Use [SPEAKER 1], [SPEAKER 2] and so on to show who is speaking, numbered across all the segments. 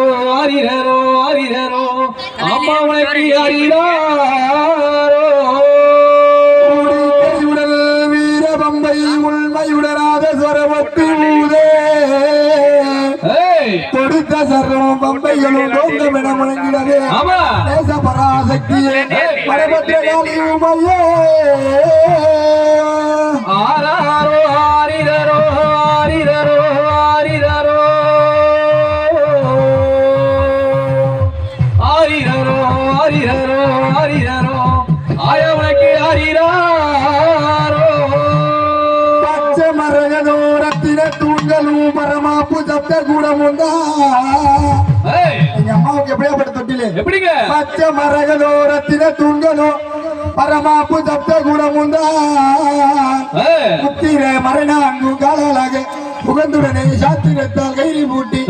[SPEAKER 1] ஆரிரரோ ஆரிரரோ ஆரிரரோ அம்மா உனக்கு ஆரிரோ
[SPEAKER 2] உடல் வீர பம்பை உள்மையுடனாத சொரவத்து ஊதே.
[SPEAKER 1] ஏய்!
[SPEAKER 2] தொடுத்த சர்வம் பம்பைகளும் தோங்கமென முழங்கிடவே
[SPEAKER 1] ஆமா!
[SPEAKER 2] தேச பராசக்தியே. காளி
[SPEAKER 1] ஆய உனக்கு ஆரிராரோ
[SPEAKER 2] பச்சை மரகதோரத்தின தூண்களும் பரமாப்பு சப்த கூடமுண்டா
[SPEAKER 1] ஏய்
[SPEAKER 2] எங்க அம்மாவுக்கு எப்படியாப்பட்ட தொட்டிலே?
[SPEAKER 1] எப்படிங்க?
[SPEAKER 2] பச்சை மரகதோரத்தின தூண்களும் பரமாப்பு சப்த கூடமுண்டா
[SPEAKER 1] ஏய்.
[SPEAKER 2] முத்திர மரண அங்கு காலாக புகந்துடனே சாத்திரத்தால் கைரி பூட்டி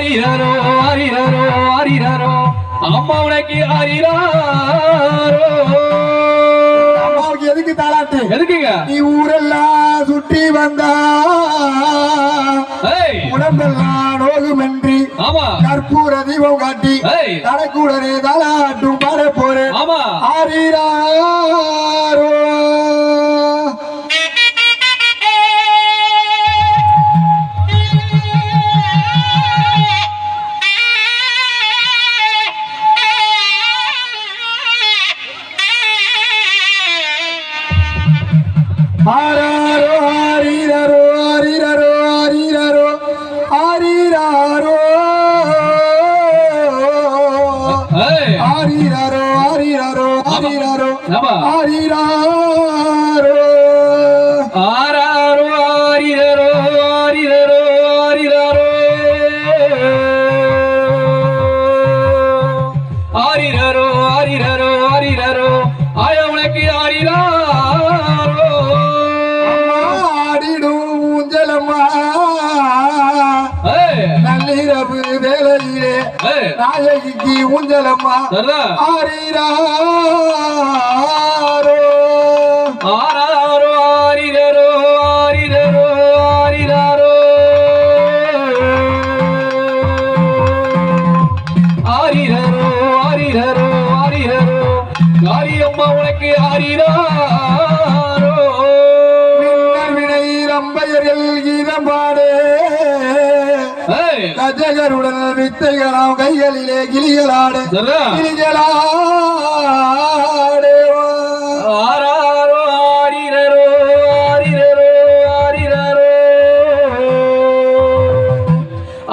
[SPEAKER 1] ஆரிரரோ ஆரிரரோ ஆரிரரோ. அம்மா உனக்கு ஆரிராரோ.
[SPEAKER 2] அம்மாவுக்கு எதுக்கு தாளாட்டு
[SPEAKER 1] எதுக்குங்க?
[SPEAKER 2] நீ ஊரெல்லாம் சுற்றி வந்தா உடம்பெல்லாம் நோகுமென்றி கற்பூர தீபம் காட்டி கடக்கூடனே தாளாட்டும் பாட போறேன். ஆராரோ ஆரிரரோ ஆரிரரோ ஆரிரரோ ஆரிராரோ.
[SPEAKER 1] ஏய்.
[SPEAKER 2] ஆரிரரோ ஆரிரரோ ஆரிரரோ.
[SPEAKER 1] ஆமா.
[SPEAKER 2] நாயகிக்கு ஊஞ்சலம்மா ஆரிராரோ.
[SPEAKER 1] ஆராரோ ஆரிரரோ ஆரிரரோ ஆரிராரோ. ஆரிரரோ ஆரிரரோ ஆரிரரோ. காரியம்மா உனக்கு ஆரிராரோ.
[SPEAKER 2] மின்னர் வினை ரம்பையர்கள் கீதம் பாடு கஜகருடன் வித்தைகளாம் கைகளிலே கிளிகளாடு. கிளிகளாடு
[SPEAKER 1] ஆராரோ ஆரிரரோ ஆரிரரோ ஆரிரரோ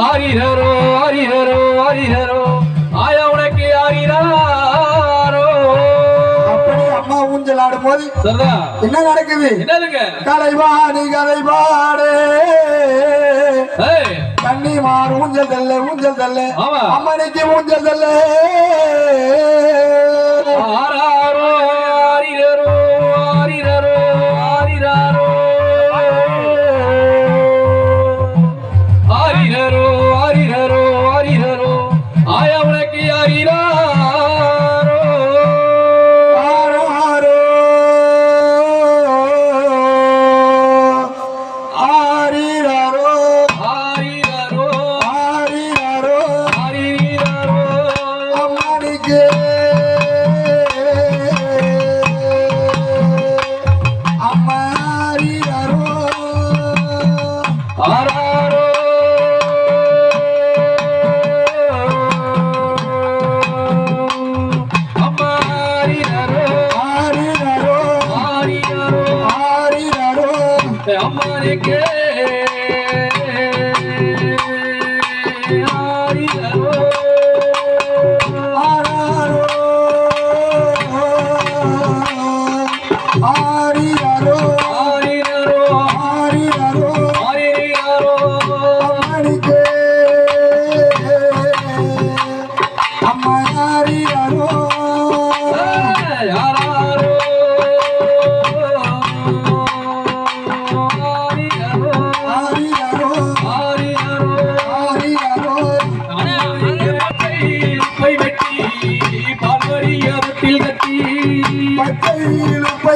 [SPEAKER 1] ஆரிரரோ ஆரிரரோ ஆரிரரோ ஆயா உனக்கு ஆரிராரோ
[SPEAKER 2] அப்படி அம்மா ஊஞ்சல் ஆடும் போது என்ன நடக்குது?
[SPEAKER 1] என்னதுங்க?
[SPEAKER 2] கலைவாணி கதை பாடு
[SPEAKER 1] ஏய்
[SPEAKER 2] கண்ணி மாறு ஊஞ்சல் தல்ல ஊஞ்சல் தல்ல
[SPEAKER 1] ஆமா.
[SPEAKER 2] அம்மனுக்கு ஊஞ்சல் தல்ல அம்மானுக்கு
[SPEAKER 1] ஆரிரரோ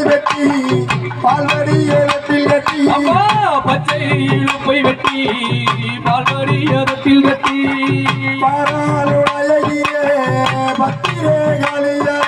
[SPEAKER 2] இழப்பை
[SPEAKER 1] வெட்டி பால்வடி
[SPEAKER 2] இழப்பில்
[SPEAKER 1] வெட்டி.
[SPEAKER 2] பச்சை
[SPEAKER 1] இழப்பை வெட்டி பால்வடி இழப்பில் வெட்டி.
[SPEAKER 2] பாராளுடைய பத்திரே காலியா.